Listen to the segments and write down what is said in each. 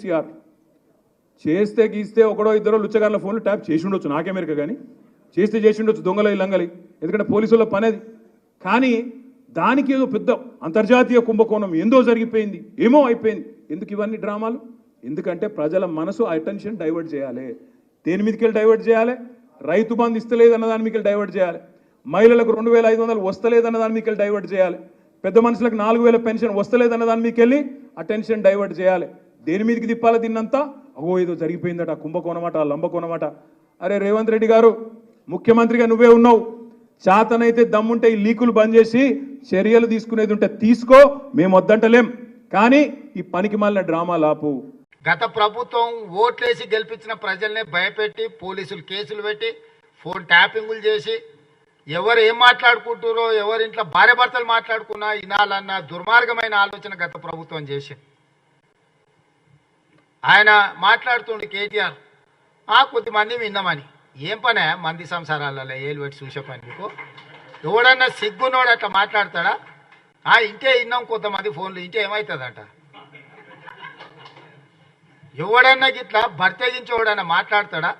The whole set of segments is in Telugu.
కేసీఆర్ చేస్తే గీస్తే ఒకడో ఇద్దరో లుచ్చగాళ్ళ ఫోన్లు ట్యాప్ చేసి ఉండొచ్చు నాకే మెరక కానీ చేస్తే చేసి ఉండొచ్చు దొంగల లంగలి ఎందుకంటే పోలీసుల పనేది. కానీ దానికి ఏదో పెద్ద అంతర్జాతీయ కుంభకోణం ఏందో జరిగిపోయింది. ఏమో అయిపోయింది. ఎందుకు ఇవన్నీ డ్రామాలు? ఎందుకంటే ప్రజల మనసు అటెన్షన్ డైవర్ట్ చేయాలి. దేని మీదకి డైవర్ట్ చేయాలి? రైతు బంధు ఇస్తలేదన్న దాని మీకు డైవర్ట్ చేయాలి. మహిళలకు రెండు వేల ఐదు వందలు వస్తలేదన్న దాని మీకు డైవర్ట్ చేయాలి. పెద్ద మనుషులకు నాలుగు వేల పెన్షన్ వస్తలేదన్న దాని మీకు వెళ్ళి అటెన్షన్ డైవర్ట్ చేయాలి. దేని మీదకి తిప్పాలి దీన్నంతా? అగో ఏదో జరిగిపోయిందట కుంభకోణమాట కుంభకోణమట అరే రేవంత్ రెడ్డి గారు ముఖ్యమంత్రిగా నువ్వే ఉన్నావు. చేతనైతే దమ్ముంటే ఈ లీకులు బంద్ చేసి చర్యలు తీసుకునేది ఉంటే తీసుకో మేము వద్దంటలేం. కానీ ఈ పనికి మాలిన డ్రామా లాపు. గత ప్రభుత్వం ఓట్లేసి గెలిపించిన ప్రజల్ని భయపెట్టి పోలీసులు కేసులు పెట్టి ఫోన్ ట్యాపింగులు చేసి ఎవరు ఏం మాట్లాడుకుంటారో ఎవరింట్లో భార్య భర్తలు మాట్లాడుకున్నా వినాలన్న దుర్మార్గమైన ఆలోచన గత ప్రభుత్వం చేసింది. ఆయన మాట్లాడుతుండే కేటీఆర్. ఆ కొద్దిమంది విన్నామని ఏం పనే మంది సంసారాలలో ఏలు పెట్టి చూసే పని మీకు ఎవడన్నా సిగ్గునోడు అట్లా మాట్లాడతాడా? ఆ ఇంటే విన్నాం కొంతమంది ఫోన్లు ఇంటే ఏమవుతుందంట ఎవడన్నా గిట్లా భర్తగించేవాడన్నా మాట్లాడతాడా?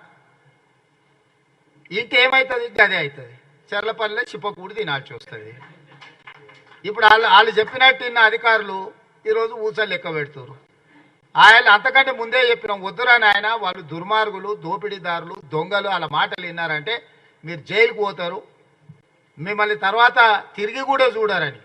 ఇంటి ఏమవుతుంది అదే అవుతుంది చెర్లపల్లిలో చిప్పకూడి తినాల్సి వస్తుంది. ఇప్పుడు వాళ్ళు వాళ్ళు చెప్పినట్టు ఇన్న అధికారులు ఈరోజు ఊసలు లెక్క పెడుతున్నారు ఆయన అంతకంటే ముందే చెప్పినాం వద్దురాని ఆయన వాళ్ళు దుర్మార్గులు దోపిడీదారులు దొంగలు అలా మాటలు విన్నారంటే మీరు జైలుకు పోతారు. మిమ్మల్ని తర్వాత తిరిగి కూడా చూడరని.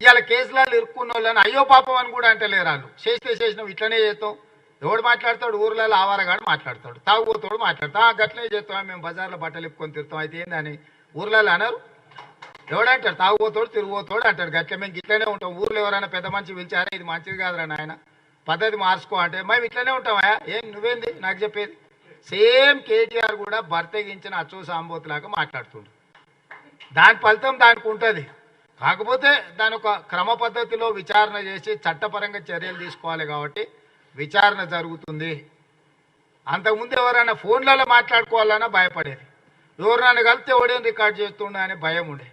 ఇవాళ కేసులలో ఇరుక్కున్న వాళ్ళని అయ్యో పాపం అని కూడా అంటలేరు వాళ్ళు. చేస్తే చేసినాం ఇట్లనే చేస్తాం. ఎవడు మాట్లాడతాడు? ఊర్లలో ఆవారగాడు మాట్లాడతాడు. తాగుబోతాడు మాట్లాడతాం "ఆ, గట్లనే చేస్తాం మేము బజార్లో బట్టలు ఇప్పుకొని తిరుగుతాం. అయితే ఏందని? ఊర్లలో అనరు. ఎవడంటాడు? తాగుబోతాడు తిరుగుబోతాడు అంటాడు. గట్ల మేము ఇట్లనే ఉంటాం. ఊర్లో ఎవరైనా పెద్ద మనిషి పిలిచారా? ఇది మంచిది కాదురా నాయన. పద్ధతి మార్చుకో అంటే మేము ఇట్లనే ఉంటామా ఏం నువ్వేంది? నాకు చెప్పేది. సేమ్ కేటీఆర్ కూడా భర్తగించిన అచ్చు సాంబోతులాగా మాట్లాడుతుండు. దాని ఫలితం దానికి ఉంటుంది. కాకపోతే దాని ఒక క్రమ పద్ధతిలో విచారణ చేసి చట్టపరంగా చర్యలు తీసుకోవాలి కాబట్టి విచారణ జరుగుతుంది. అంతకుముందు ఎవరైనా ఫోన్లలో మాట్లాడుకోవాలన్నా భయపడేది. ఎవరైనా కలిస్తే ఎవడేం రికార్డ్ చేస్తుండే అనే భయం ఉండే.